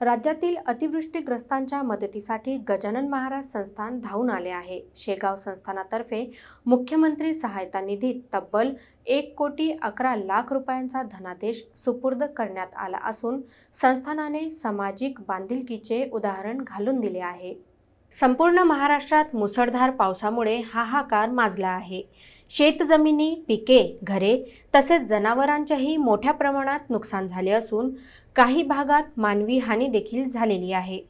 राज्यातील अतिवृष्टीग्रस्तांच्या मदतीसाठी गजानन महाराज संस्थान धावून आले आहे. शेगाव संस्थानातर्फे मुख्यमंत्री सहायता निधीत तब्बल एक कोटी अकरा लाख रुपयांचा धनादेश सुपूर्द करण्यात आला असून संस्थानाने सामाजिक बांधिलकीचे उदाहरण घालून दिले आहे. संपूर्ण महाराष्ट्रात मुसळधार पावसामुळे हाहाकार माजला आहे. शेतजमिनी पिके घरे तसेच जनावरांच्याही मोठ्या प्रमाणात नुकसान झाले असून काही भागात मानवी हानी देखील झालेली आहे.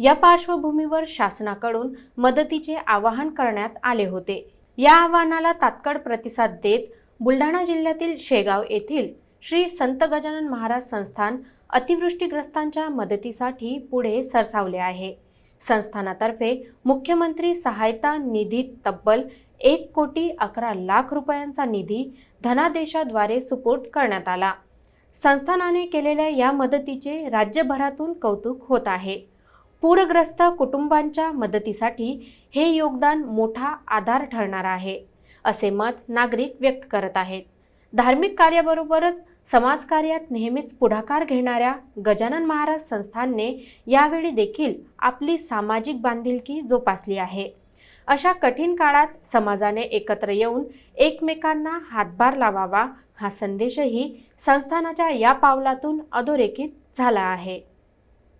या पार्श्वभूमीवर शासनाकडून मदतीचे आवाहन करण्यात आले होते. या आवाहनाला तात्काळ प्रतिसाद देत बुलढाणा जिल्ह्यातील शेगाव येथील श्री संत गजानन महाराज संस्थान अतिवृष्टीग्रस्तांच्या मदतीसाठी पुढे सरसावले आहे. संस्थानातर्फे मुख्यमंत्री सहायता निधीत तब्बल एक कोटी अकरा लाख रुपयांचा निधी धनादेशाद्वारे सुपूर्द करण्यात आला. संस्थानाने केलेल्या या मदतीचे राज्यभरातून कौतुक होत आहे. पूरग्रस्त कुटुंबांच्या मदतीसाठी हे योगदान मोठा आधार ठरणार आहे असे मत नागरिक व्यक्त करत आहेत. धार्मिक कार्याबरोबरच समाजकार्यात नेहमीच पुढाकार घेणाऱ्या गजानन महाराज संस्थानने यावेळी देखील आपली सामाजिक बांधिलकी जोपासली आहे. अशा कठीण काळात समाजाने एकत्र येऊन एकमेकांना हातभार लावावा हा संदेशही संस्थानाच्या या पावलातून अधोरेखित झाला आहे.